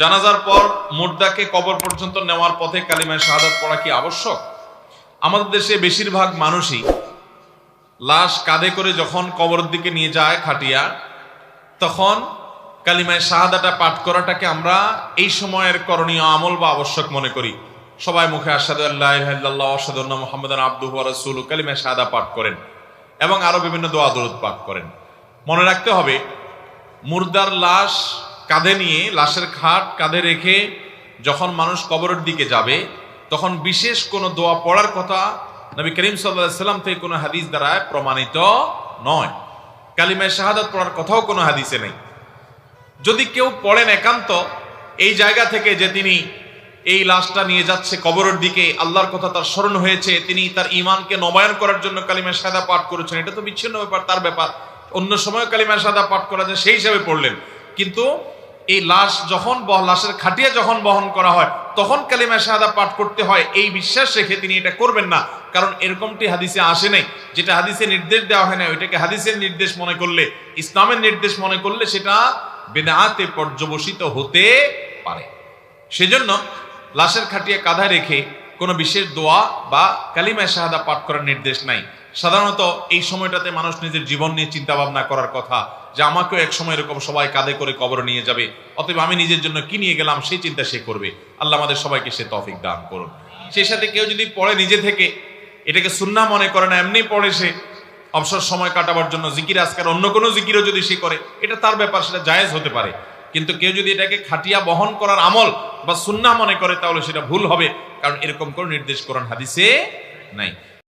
জানাজার পর মুর্দাকে কবর পর্যন্ত নেওয়ার পথে কালিমায় শাহাদাত পড়া কি আবশ্যক? আমাদের দেশে বেশিরভাগ মানুষই লাশ কাঁধে করে যখন কবরের দিকে নিয়ে যায় খাটিয়া, তখন কালিমায় শাহাদাটা পাঠ করাটাকে আমরা এই সময়ের করণীয় আমল বা আবশ্যক মনে করি। সবাই মুখে আসাদুল্লাহ রাসূল কালিমায় শাহাদা পাঠ করেন এবং আরও বিভিন্ন দোয়া দরুদ পাঠ করেন। মনে রাখতে হবে, মুর্দার লাশ কাঁধে নিয়ে, লাশের খাট কাঁধে রেখে যখন মানুষ কবরের দিকে যাবে, তখন বিশেষ কোনো দোয়া পড়ার কথা নবী করিম সাল্লাম থেকে কোনো হাদিস দ্বারা প্রমাণিত নয়। কালিমায় শাহাদাত পড়ার কথাও কোনো হাদিসে নেই। যদি কেউ পড়েন একান্ত, এই জায়গা থেকে যে তিনি এই লাশটা নিয়ে যাচ্ছে কবরের দিকে, আল্লাহর কথা তার স্মরণ হয়েছে, তিনি তার ইমানকে নবায়ন করার জন্য কালিমা সাদা পাঠ করেছেন, এটা তো বিচ্ছিন্ন ব্যাপার। তার ব্যাপার অন্য সময় কালিমা সাদা পাঠ করা যায়, সেই হিসাবে পড়লেন। কিন্তু এই লাশ যখন লাশের খাটিয়া যখন বহন করা হয়, তখন কালিমা শাহাদা পাঠ করতে হয়। এই বিশ্বাস রেখে তিনি এটা করবেন না। কারণ এরকমটি হাদিসে আসে নাই। যেটা হাদিসে নির্দেশ দেওয়া হয় না ওইটাকে হাদিসের নির্দেশ মনে করলে, ইসলামের নির্দেশ মনে করলে সেটা বেদাতে পর্যবসিত হতে পারে। সেজন্য লাশের খাটিয়ে কাঁধায় রেখে কোনো বিশেষ দোয়া বা কালিমায় শাহাদা পাঠ করার নির্দেশ নাই। সাধারণত এই সময়টাতে মানুষ নিজের জীবন নিয়ে চিন্তা ভাবনা করার কথা, যে আমাকেও এক সময় এরকম সবাই কাঁধে করে কবর নিয়ে যাবে, অতএব আমি নিজের জন্য কি নিয়ে গেলাম, সেই চিন্তা সে করবে। আল্লাহ আমাদের সবাইকে সে তফিক দান করুন। সেই সাথে কেউ যদি পড়ে নিজে থেকে, এটাকে সুন্না মনে করে না, এমনি পড়ে সে অবসর সময় কাটাবার জন্য জিকির আজকার অন্য কোনো জিকিরও যদি সে করে, এটা তার ব্যাপার, সেটা জায়েজ হতে পারে। কিন্তু কেউ যদি এটাকে খাটিয়া বহন করার আমল বা সুন্না মনে করে, তাহলে সেটা ভুল হবে, কারণ এরকম কোনো নির্দেশ করেন হাদিসে নাই।